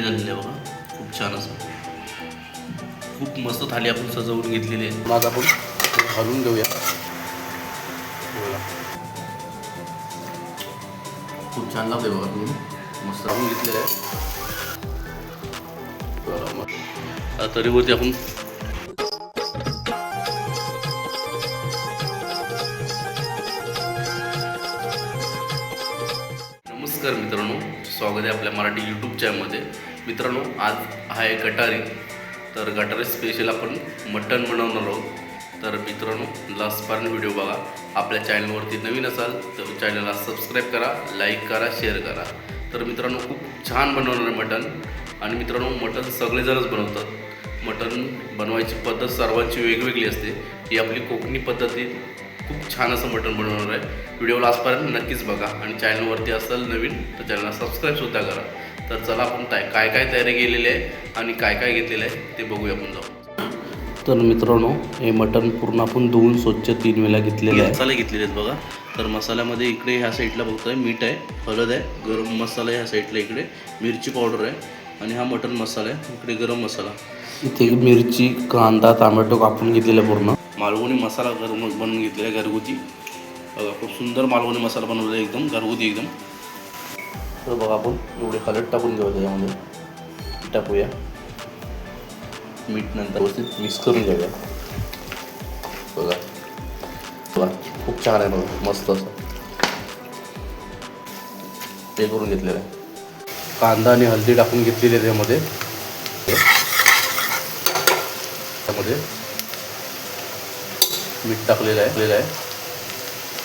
Ready झालेली आहे बघा. खूप छान असं. खूप मस्त थाली आपण सजवून घेतलेली आहे. आता आपण घालून घेऊया. खूप छान लागते बघा तुम्ही. मस्त राहून घेतलेलं आहे. तरीवरती आपण नमस्कार मित्रांनो. स्वागत आहे आपल्या मराठी यूट्यूब चॅनलमध्ये मित्रांनो आज आहे गटारी. तर गटारी स्पेशल आपण मटण बनवणार आहोत. तर मित्रांनो लास्टपर्यंत व्हिडिओ बघा. आपल्या चॅनलवरती नवीन असाल तर चॅनलला सबस्क्राईब करा लाईक करा शेअर करा. तर मित्रांनो खूप छान बनवणार आहे मटण. आणि मित्रांनो मटण सगळेजणच बनवतात. मटण बनवायची पद्धत सर्वांची वेगवेगळी असते. ही आपली कोकणी पद्धती. खूप छान असं मटण बनवणार आहे. व्हिडिओ लास्टपर्यंत नक्कीच बघा. आणि चॅनलवरती असाल नवीन तर चॅनलला सबस्क्राईबसुद्धा करा. तर चला आपण काय काय काय तयारी केलेली आहे आणि काय काय घेतलेलं आहे ते बघूया आपण जाऊ तर मित्रांनो हे मटण पूर्ण आपण धुवून स्वच्छ तीन वेळा घेतलेले आहे. मसाले घेतलेले आहेत बघा. तर मसाल्यामध्ये इकडे ह्या साईडला बघतोय मीठ आहे हळद आहे गरम मसाला ह्या साईडला इकडे मिरची पावडर आहे आणि हा मटण मसाला आहे इकडे गरम मसाला. इथे मिरची कांदा टोमॅटो कापून घेतलेला पूर्ण. मालवणी मसाला गरम बनवून घेतलेला आहे घरगुती. बघा खूप सुंदर मालवणी मसाला बनवलेला एकदम घरगुती एकदम. तर बघा आपण एवढे हलट टाकून घेऊ त्याच्यामध्ये. टाकूया. मीठ नंतर व्यवस्थित मिक्स करून घेऊया. बघा. बघा खूप छान आहे बघा मस्त असं. ते करून घेतलेलं आहे. कांदा आणि हळदी टाकून घेतलेली आहे त्यामध्ये. त्यामध्ये मीठ टाकलेलं आहे टाकलेलं आहे.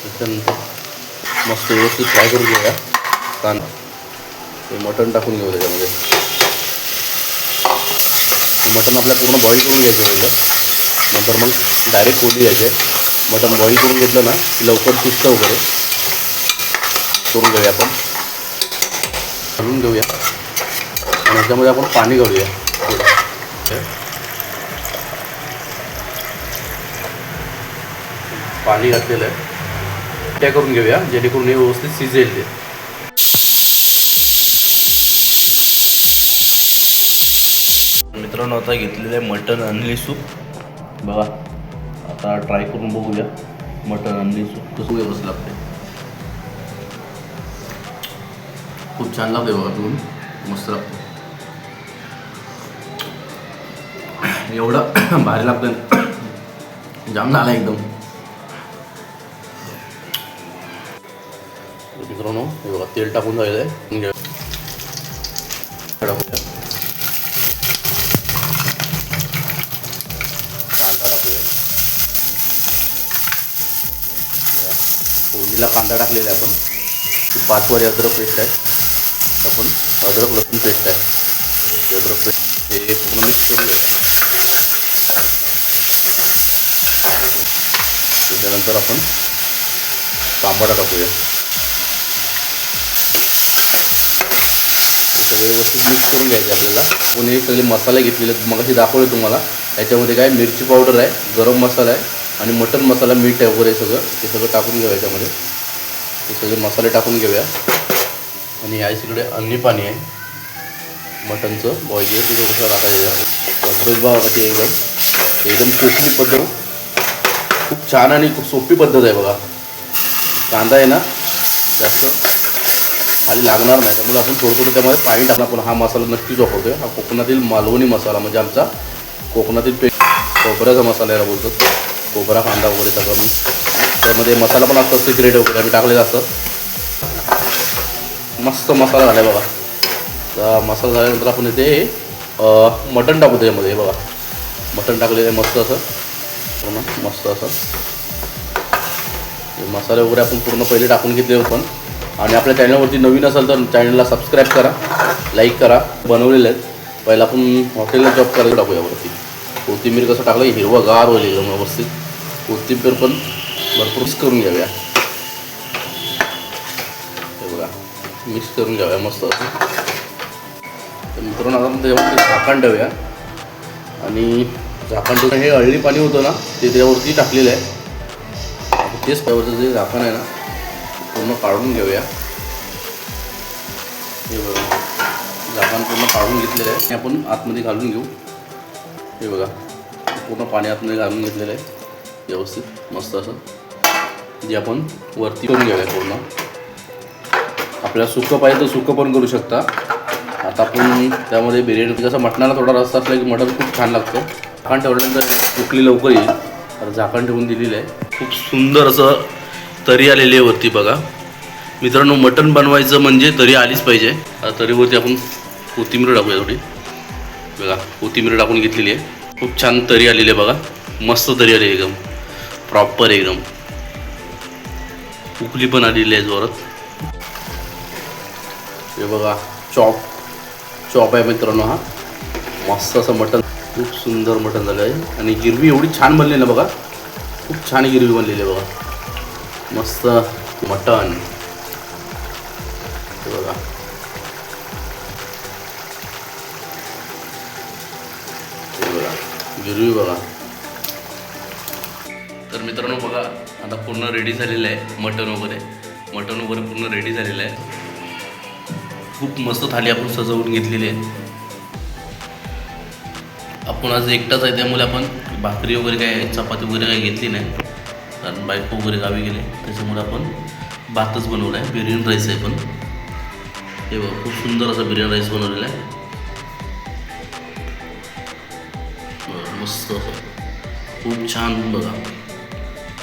त्याच्यानंतर मस्त व्यवस्थित फ्राय करून घेऊया. कांदा. ते मटण टाकून घेऊ त्याच्यामध्ये. मटण आपल्याला पूर्ण बॉईल करून घ्यायचं पहिलं नंतर मग डायरेक्ट फोडणी द्यायचे मटण बॉईल करून घेतलं ना की लवकर शिजतं वगैरे. करून घेऊया आपण. घालून घेऊया आणि याच्यामध्ये आपण पाणी घालूया. पाणी घातलेलं आहे. त्या करून घेऊया जेणेकरून हे व्यवस्थित शिजेल ते. मित्रांनो आता घेतलेलं आहे मटन आणली सूप. बघा आता ट्राय करून बघूया मटन आणली सूप कसं व्यवस्थित लागते. खूप छान लागते बघा तुम्ही मस्त लागते एवढं भारी लागतं जाम झाला एकदम. मित्रांनो हे बघा तेल टाकून झालेलं आहे. फोडणीला कांदा टाकलेला आहे आपण. ही पाच वारी अद्रक पेस्ट आहे. आपण अद्रक लसूण पेस्ट आहे. अद्रक पेस्ट हे पूर्ण मिक्स करून घ्यायचं त्याच्यानंतर आपण तांबडा टाकूया. सगळे व्यवस्थित मिक्स करून घ्यायचे आपल्याला. आपण हे सगळे मसाले घेतलेले मग मगाशी दाखवले तुम्हाला. याच्यामध्ये काय मिरची पावडर आहे गरम मसाला आहे आणि मटन मसाला मीठ आहे वगैरे सगळं ते सगळं टाकून घेऊया याच्यामध्ये. हे सगळे मसाले टाकून घेऊया. आणि या सगळे अन्नी पाणी आहे. मटनचं बॉईल तिथं कसं थोडंसं बघा कशी आहे एकदम. एकदम कोकणी पद्धत. खूप छान आणि खूप सोपी पद्धत आहे बघा. कांदा आहे ना जास्त खाली लागणार नाही. त्यामुळे आपण थोडं थोडं त्यामध्ये पाणी टाकणार. पण हा मसाला नक्कीच आहे हा कोकणातील मालवणी मसाला म्हणजे आमचा कोकणातील पे खोबऱ्याचा मसाला याला बोलतो. खोबरा कांदा वगैरे सगळं मग त्यामध्ये मसाला पण असतो सिक्रेट वगैरे आम्ही टाकलेला असतं. मस्त मसाला झाला आहे बघा. तर मसाला झाल्यानंतर आपण इथे मटण टाकू त्याच्यामध्ये हे बघा. मटण टाकलेलं आहे मस्त असं. पूर्ण मस्त असं. मसाले वगैरे आपण पूर्ण पहिले टाकून घेतले पण. आणि आपल्या चॅनलवरती नवीन असेल तर चॅनलला सबस्क्राईब करा लाईक करा. बनवलेले आहेत. पहिला आपण हॉटेलला जॉब करायला टाकूया वरती. कोथिंबीर कसं टाकलं हिरवं गार होईल एकदम व्यवस्थित. कोथिंबीर पण भरपूर मिक्स करून घ्याव्या हे बघा मिक्स करून घ्याव्या मस्त. असं तर मित्रांनो आता आपण त्याच्यावरती झाकण ठेवूया. आणि झाकण ठेवून हे हळदी पाणी होतं ना ते त्याच्यावरती टाकलेलं आहे. तेच त्यावरचं जे झाकण आहे ना पूर्ण काढून घेऊया. हे बघा झाकण झाकण पूर्ण काढून घेतलेलं आहे. हे आपण आतमध्ये घालून घेऊ. हे बघा पूर्ण पाणी आतमध्ये घालून घेतलेलं आहे. व्यवस्थित मस्त असं. जे आपण वरती करून घ्यावे पूर्ण. आपल्याला सुकं पाहिजे तर सुकं पण करू शकता. आता आपण त्यामध्ये बिर्याणी कसं मटणाला थोडा रस्ता असला की मटण खूप छान लागतं. झाकण ठेवल्यानंतर उकली लवकर येईल. तर झाकण ठेवून दिलेलं आहे. खूप सुंदर असं तरी आलेली आहे वरती बघा. मित्रांनो मटण बनवायचं म्हणजे तरी आलीच पाहिजे. आता तरीवरती आपण कोथिंबीर टाकूया थोडी. बघा कोथिंबीर टाकून घेतलेली आहे. खूप छान तरी आलेली आहे बघा. मस्त तरी आली आहे एकदम. प्रॉपर एकदम. उकली पण आलेली आहे जोरात. हे बघा चॉप चॉप आहे मित्रांनो हा. मस्त असं मटण खूप सुंदर मटण झालं आहे. आणि गिरवी एवढी छान बनली ना बघा. खूप छान गिरवी बनलेली आहे बघा. मस्त मटण. हे बघा. बघा गिरवी बघा. तर मित्रांनो बघा आता पूर्ण रेडी झालेलं आहे मटण वगैरे. मटण वगैरे पूर्ण रेडी झालेलं आहे. खूप मस्त थाली आपण सजवून घेतलेली आहे. आपण आज एकटाच आहे त्यामुळे आपण भाकरी वगैरे काय चपाती वगैरे काही घेतली नाही. कारण बायको वगैरे गावी गेले त्याच्यामुळे आपण भातच बनवला आहे. बिर्याणी राईस आहे पण. हे बघा खूप सुंदर असा बिर्याणी राईस बनवलेला आहे. मस्त. असं खूप छान बघा.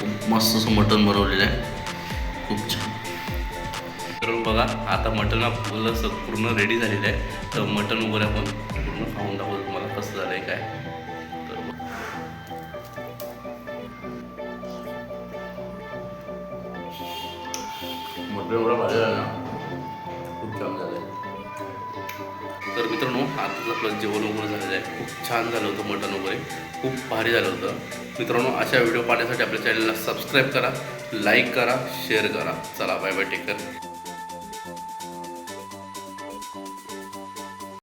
खूप मस्त असं मटण बनवलेलं आहे. खूप छान. तर बघा आता मटण आपलं असं पूर्ण रेडी झालेलं आहे. तर मटण वगैरे आपण पूर्ण खाऊन दाखवतो तुम्हाला कसं झालं आहे काय? तर मटण एवढा भारी झाला तर मित्रांनो आताच आपलं जेवण वगैरे झालेलं आहे. खूप छान झालं होतं मटण वगैरे. खूप भारी झालं होतं. मित्रांनो अशा व्हिडिओ पाहण्यासाठी आपल्या चॅनलला सबस्क्राईब करा लाईक करा शेअर करा. चला बाय बाय टेक